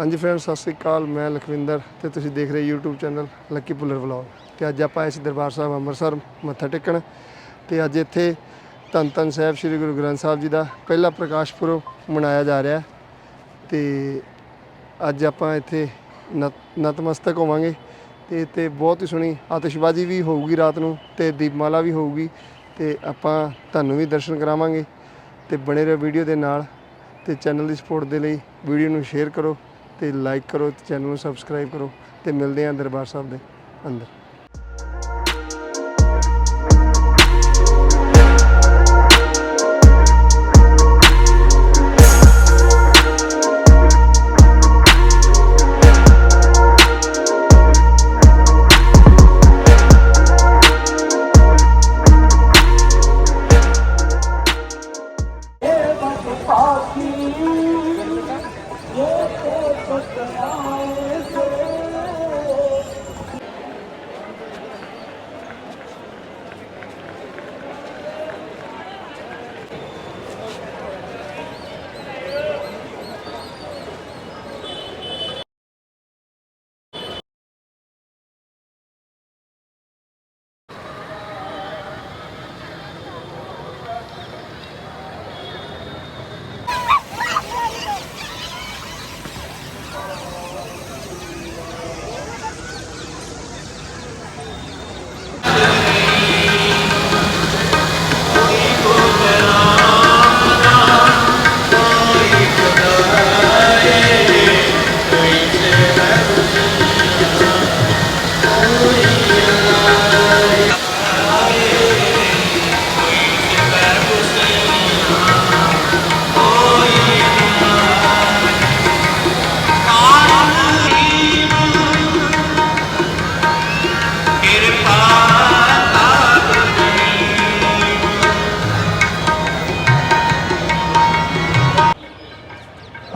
ਹਾਂਜੀ ਫਰੈਂਡਸ ਸਤਿ ਸ੍ਰੀ ਅਕਾਲ। ਮੈਂ ਲਖਵਿੰਦਰ ਤੇ ਤੁਸੀਂ ਦੇਖ ਰਹੇ YouTube channel Lucky Puller vlog ਤੇ ਅੱਜ ਆਪਾਂ ਇਸ ਦਰਬਾਰ ਸਾਹਿਬ ਅੰਮ੍ਰਿਤਸਰ, ਮੱਥਾ ਟੇਕਣ। ਤੇ ਅੱਜ ਇੱਥੇ ਧੰਨ ਧੰਨ ਸਾਹਿਬ ਸ੍ਰੀ ਗੁਰੂ ਗ੍ਰੰਥ ਸਾਹਿਬ ਜੀ ਦਾ ਪਹਿਲਾ ਪ੍ਰਕਾਸ਼ ਪੁਰਬ ਮਨਾਇਆ ਜਾ ਰਿਹਾ। ਹੈ ਤੇ ਅੱਜ ਆਪਾਂ ਇੱਥੇ ਨਤ- ਨਤਮਸਤਕ ਹੋਵਾਂਗੇ। ਤੇ ਇੱਥੇ ਬਹੁਤ ਹੀ ਸੋਹਣੀ ਆਤਿਸ਼ਬਾਜ਼ੀ ਵੀ ਹੋਊਗੀ ਰਾਤ ਨੂੰ ਤੇ ਦੀਪਮਾਲਾ ਵੀ ਹੋਊਗੀ। ਤੇ ਆਪਾਂ ਤੁਹਾਨੂੰ ਵੀ ਦਰਸ਼ਨ ਕਰਾਵਾਂਗੇ। ਤੇ ਬਣੇ ਰਹੋ ਵੀਡੀਓ ਦੇ ਨਾਲ ਤੇ ਚੈਨਲ ਦੀ ਸਪੋਰਟ ਦੇ ਲਈ ਵੀਡੀਓ ਨੂੰ ਸ਼ੇਅਰ ਕਰੋ। ਤੇ ਲਾਈਕ ਕਰੋ ਤੇ ਚੈਨਲ ਨੂੰ ਸਬਸਕ੍ਰਾਈਬ ਕਰੋ ਤੇ ਮਿਲਦੇ ਹਾਂ ਦਰਬਾਰ ਸਾਹਿਬ ਦੇ ਅੰਦਰ।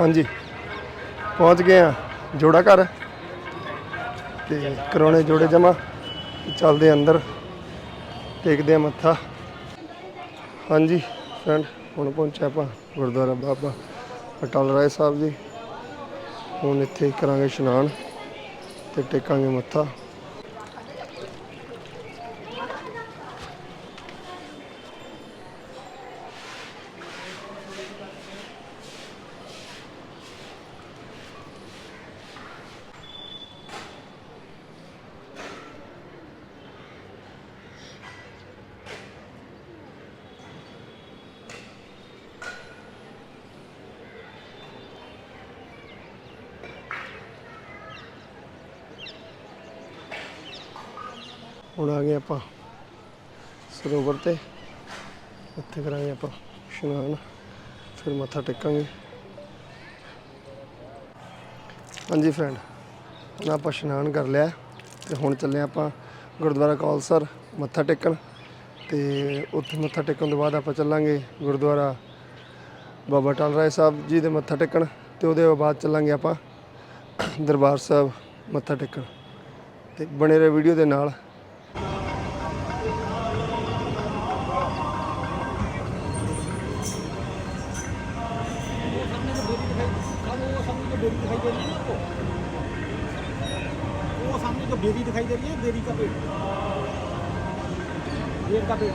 ਹਾਂਜੀ। ਪਹੁੰਚ ਗਏ ਆ। ਜੋੜਾ ਘਰ। ਤੇ ਕਰਾਉਣੇ ਜੋੜੇ ਜਮਾ। ਚੱਲਦੇ ਅੰਦਰ। ਟੇਕਦੇ ਆ ਮੱਥਾ। ਹਾਂਜੀ ਫਰੈਂਡ ਹੁਣ ਪਹੁੰਚਿਆ ਆਪਾਂ ਗੁਰਦੁਆਰਾ ਬਾਬਾ ਅਟਲ ਰਾਏ ਸਾਹਿਬ ਜੀ। ਹੁਣ ਇੱਥੇ ਕਰਾਂਗੇ ਇਸ਼ਨਾਨ ਤੇ ਟੇਕਾਂਗੇ ਮੱਥਾ। ਹੁਣ ਆ ਗਏ ਆਪਾਂ ਸਰੋਵਰ ਤੇ। ਉੱਥੇ ਕਰਾਂਗੇ ਆਪਾਂ ਇਸ਼ਨਾਨ, ਫਿਰ ਮੱਥਾ ਟੇਕਾਂਗੇ। ਹਾਂਜੀ ਫਰੈਂਡ ਹੁਣ ਆਪਾਂ ਇਸ਼ਨਾਨ ਕਰ ਲਿਆ ਤੇ ਹੁਣ ਚੱਲੇ ਆਪਾਂ ਗੁਰਦੁਆਰਾ ਕੌਲਸਰ ਮੱਥਾ ਟੇਕਣ। ਤੇ ਉੱਥੇ ਮੱਥਾ ਟੇਕਣ ਤੋਂ ਬਾਅਦ ਆਪਾਂ ਚੱਲਾਂਗੇ ਗੁਰਦੁਆਰਾ ਬਾਬਾ ਟਾਲ ਰਾਏ ਸਾਹਿਬ ਜੀ ਦੇ ਮੱਥਾ ਟੇਕਣ ਤੇ ਉਹਦੇ ਬਾਅਦ ਚੱਲਾਂਗੇ ਆਪਾਂ ਦਰਬਾਰ ਸਾਹਿਬ ਮੱਥਾ ਟੇਕਣ। ਤੇ ਬਣੇ ਰਹੋ ਵੀਡੀਓ ਦੇ ਨਾਲ। वो सामने जो बेरी दिखाई दे रही है बेरी का पेड़ बेर का पेड़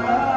Amen.